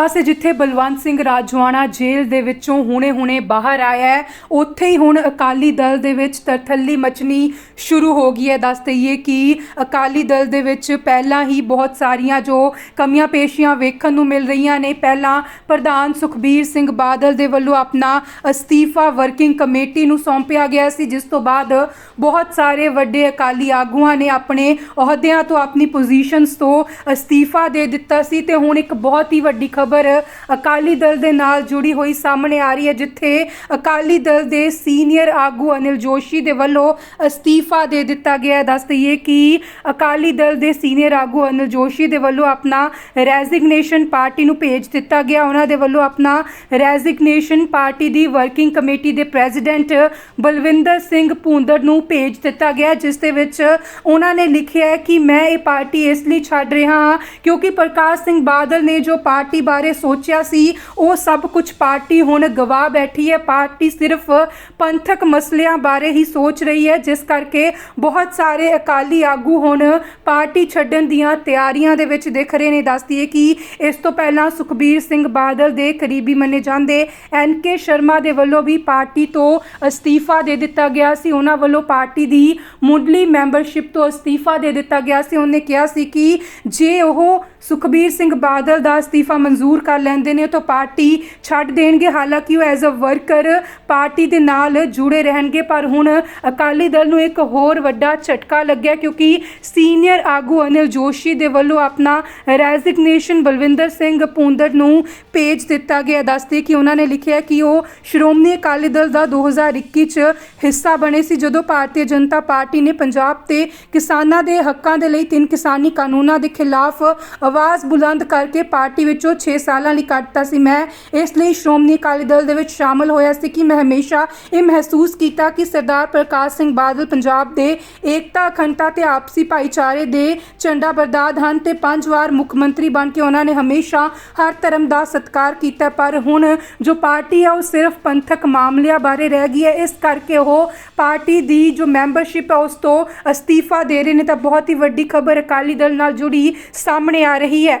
ਪਾਸੇ ਜਿੱਥੇ ਬਲਵੰਤ ਸਿੰਘ ਰਾਜਵਾਨਾ ਜੇਲ੍ਹ ਦੇ ਵਿੱਚੋਂ ਹੁਣੇ-ਹੁਣੇ ਬਾਹਰ ਆਇਆ ਹੈ, ਉੱਥੇ ਹੀ ਹੁਣ ਅਕਾਲੀ ਦਲ ਦੇ ਵਿੱਚ ਤਰਥੱਲੀ ਮਚਣੀ ਸ਼ੁਰੂ ਹੋ ਗਈ ਹੈ। ਦੱਸ ਦਈਏ ਕਿ ਅਕਾਲੀ ਦਲ ਦੇ ਵਿੱਚ ਪਹਿਲਾਂ ਹੀ ਬਹੁਤ ਸਾਰੀਆਂ ਜੋ ਕਮੀਆਂ ਪੇਸ਼ੀਆਂ ਵੇਖਣ ਨੂੰ ਮਿਲ ਰਹੀਆਂ ਨੇ। ਪਹਿਲਾਂ ਪ੍ਰਧਾਨ ਸੁਖਬੀਰ ਸਿੰਘ ਬਾਦਲ ਦੇ ਵੱਲੋਂ ਆਪਣਾ ਅਸਤੀਫਾ ਵਰਕਿੰਗ ਕਮੇਟੀ ਨੂੰ ਸੌਂਪਿਆ ਗਿਆ ਸੀ, ਜਿਸ ਤੋਂ ਬਾਅਦ ਬਹੁਤ ਸਾਰੇ ਵੱਡੇ ਅਕਾਲੀ ਆਗੂਆਂ ਨੇ ਆਪਣੇ ਅਹੁਦਿਆਂ ਤੋਂ ਆਪਣੀ ਪੋਜੀਸ਼ਨਸ ਤੋਂ ਅਸਤੀਫਾ ਦੇ ਦਿੱਤਾ ਸੀ ਤੇ ਹੁਣ ਇੱਕ ਬਹੁਤ ਹੀ ਵੱਡੀ ਖਬਰ ਅਕਾਲੀ ਦਲ ਦੇ ਨਾਲ ਜੁੜੀ ਹੋਈ ਸਾਹਮਣੇ ਆ ਰਹੀ ਹੈ, ਜਿੱਥੇ ਅਕਾਲੀ ਦਲ ਦੇ ਸੀਨੀਅਰ ਆਗੂ ਅਨਿਲ ਜੋਸ਼ੀ ਦੇ ਵੱਲੋਂ ਅਸਤੀਫਾ ਦੇ ਦਿੱਤਾ ਗਿਆ ਦੱਸ ਦਈਏ ਕਿ ਅਕਾਲੀ ਦਲ ਦੇ ਸੀਨੀਅਰ ਆਗੂ ਅਨਿਲ ਜੋਸ਼ੀ ਦੇ ਵੱਲੋਂ ਆਪਣਾ ਰੈਜ਼ਿਗਨੇਸ਼ਨ ਪਾਰਟੀ ਨੂੰ ਭੇਜ ਦਿੱਤਾ ਗਿਆ। ਉਹਨਾਂ ਦੇ ਵੱਲੋਂ ਆਪਣਾ ਰੈਜ਼ਿਗਨੇਸ਼ਨ ਪਾਰਟੀ ਦੀ ਵਰਕਿੰਗ ਕਮੇਟੀ ਦੇ ਪ੍ਰੈਜ਼ੀਡੈਂਟ ਬਲਵਿੰਦਰ ਸਿੰਘ ਭੂੰਦੜ ਨੂੰ ਭੇਜ ਦਿੱਤਾ ਗਿਆ, ਜਿਸ ਦੇ ਵਿੱਚ ਉਹਨਾਂ ਨੇ ਲਿਖਿਆ ਹੈ ਕਿ ਮੈਂ ਇਹ ਪਾਰਟੀ ਇਸ ਲਈ ਛੱਡ ਰਿਹਾ ਹਾਂ ਕਿਉਂਕਿ ਪ੍ਰਕਾਸ਼ ਸਿੰਘ ਬਾਦਲ ਨੇ ਜੋ ਪਾਰਟੀ ਬਾਰੇ ਸੋਚਿਆ ਸੀ। ਉਹ ਸਭ ਕੁਝ ਪਾਰਟੀ ਹੁਣ ਗਵਾ ਬੈਠੀ ਹੈ। ਪਾਰਟੀ ਸਿਰਫ ਪੰਥਕ ਮਸਲਿਆਂ ਬਾਰੇ ਹੀ ਸੋਚ ਰਹੀ ਹੈ, ਜਿਸ ਕਰਕੇ ਬਹੁਤ ਸਾਰੇ ਅਕਾਲੀ ਆਗੂ ਹੁਣ ਪਾਰਟੀ ਛੱਡਣ ਦੀਆਂ ਤਿਆਰੀਆਂ ਦੇ ਵਿੱਚ ਦਿਖ ਰਹੇ ਨੇ। ਦੱਸਦੀ ਹੈ ਕਿ ਇਸ ਤੋਂ ਪਹਿਲਾਂ ਸੁਖਬੀਰ ਸਿੰਘ ਬਾਦਲ ਦੇ ਕਰੀਬੀ ਮੰਨੇ ਜਾਂਦੇ ਐਨ ਕੇ ਸ਼ਰਮਾ ਦੇ ਵੱਲੋਂ ਵੀ ਪਾਰਟੀ ਤੋਂ ਅਸਤੀਫਾ ਦੇ ਦਿੱਤਾ ਗਿਆ ਸੀ। ਉਹਨਾਂ ਵੱਲੋਂ ਪਾਰਟੀ ਦੀ ਮੁੱਢਲੀ ਮੈਂਬਰਸ਼ਿਪ ਤੋਂ ਅਸਤੀਫਾ ਦੇ ਦਿੱਤਾ ਗਿਆ ਸੀ। ਉਹਨੇ ਕਿਹਾ ਸੀ ਕਿ ਜੇ ਉਹ ਸੁਖਬੀਰ ਸਿੰਘ ਬਾਦਲ ਦਾ ਅਸਤੀਫਾ ਮਨਜ਼ੂਰ ਕਰ ਲੈਂਦੇ ਨੇ ਤਾਂ ਪਾਰਟੀ ਛੱਡ ਦੇਣਗੇ। ਹਾਲਾਂਕਿ ਉਹ ਐਜ਼ ਅ ਵਰਕਰ ਪਾਰਟੀ ਦੇ ਨਾਲ ਜੁੜੇ ਰਹਿਣਗੇ, ਪਰ ਹੁਣ ਅਕਾਲੀ ਦਲ ਨੂੰ ਇੱਕ ਹੋਰ ਵੱਡਾ ਝਟਕਾ ਲੱਗਿਆ, ਕਿਉਂਕਿ ਸੀਨੀਅਰ ਆਗੂ ਅਨਿਲ ਜੋਸ਼ੀ ਦੇ ਵੱਲੋਂ ਆਪਣਾ ਰੈਜ਼ਿਗਨੇਸ਼ਨ ਬਲਵਿੰਦਰ ਸਿੰਘ ਪੂੰਦੜ ਨੂੰ ਭੇਜ ਦਿੱਤਾ ਗਿਆ। ਦੱਸਦੇ ਕਿ ਉਹਨਾਂ ਨੇ ਲਿਖਿਆ ਕਿ ਉਹ ਸ਼੍ਰੋਮਣੀ ਅਕਾਲੀ ਦਲ ਦਾ 2021 ਚ ਹਿੱਸਾ ਬਣੇ ਸੀ, ਜਦੋਂ ਭਾਰਤੀ ਜਨਤਾ ਪਾਰਟੀ ਨੇ ਪੰਜਾਬ ਤੇ ਕਿਸਾਨਾਂ ਦੇ ਹੱਕਾਂ ਦੇ ਲਈ ਤਿੰਨ ਕਿਸਾਨੀ ਕਾਨੂੰਨਾਂ ਦੇ ਖਿਲਾਫ ਆਵਾਜ਼ ਬੁਲੰਦ ਕਰਕੇ ਪਾਰਟੀ ਵਿੱਚੋਂ 6 ਸਾਲਾਂ ਲਈ ਕੱਢਤਾ ਸੀ। ਮੈਂ ਇਸ ਲਈ ਸ਼੍ਰੋਮਣੀ ਅਕਾਲੀ ਦਲ ਦੇ ਵਿੱਚ ਸ਼ਾਮਲ ਹੋਇਆ ਸੀ ਕਿ ਮੈਂ ਹਮੇਸ਼ਾ ਇਹ ਮਹਿਸੂਸ ਕੀਤਾ ਕਿ ਸਰਦਾਰ ਪ੍ਰਕਾਸ਼ ਸਿੰਘ ਬਾਦਲ ਪੰਜਾਬ ਦੇ ਏਕਤਾ, ਅਖੰਡਤਾ ਤੇ ਆਪਸੀ ਭਾਈਚਾਰੇ ਦੇ ਝੰਡਾ ਬਰਦਾਦ ਹਨ ਤੇ ਪੰਜ ਵਾਰ ਮੁੱਖ ਮੰਤਰੀ ਬਣ ਕੇ ਉਹਨਾਂ ਨੇ ਹਮੇਸ਼ਾ ਹਰ ਧਰਮ ਦਾ ਸਤਿਕਾਰ ਕੀਤਾ। ਪਰ ਹੁਣ ਜੋ ਪਾਰਟੀ ਆ, ਉਹ ਸਿਰਫ ਪੰਥਕ ਮਾਮਲਿਆਂ ਬਾਰੇ ਰਹਿ ਗਈ ਹੈ। ਇਸ ਕਰਕੇ ਉਹ ਪਾਰਟੀ ਦੀ ਜੋ ਮੈਂਬਰਸ਼ਿਪ ਹੈ ਉਸ ਤੋਂ ਅਸਤੀਫਾ ਦੇ ਰਹੇ ਨੇ ਤਾਂ ਬਹੁਤ ਹੀ ਵੱਡੀ ਖਬਰ ਅਕਾਲੀ ਦਲ ਨਾਲ ਜੁੜੀ ਸਾਹਮਣੇ ਆ ਰਹੀ ਹੈ।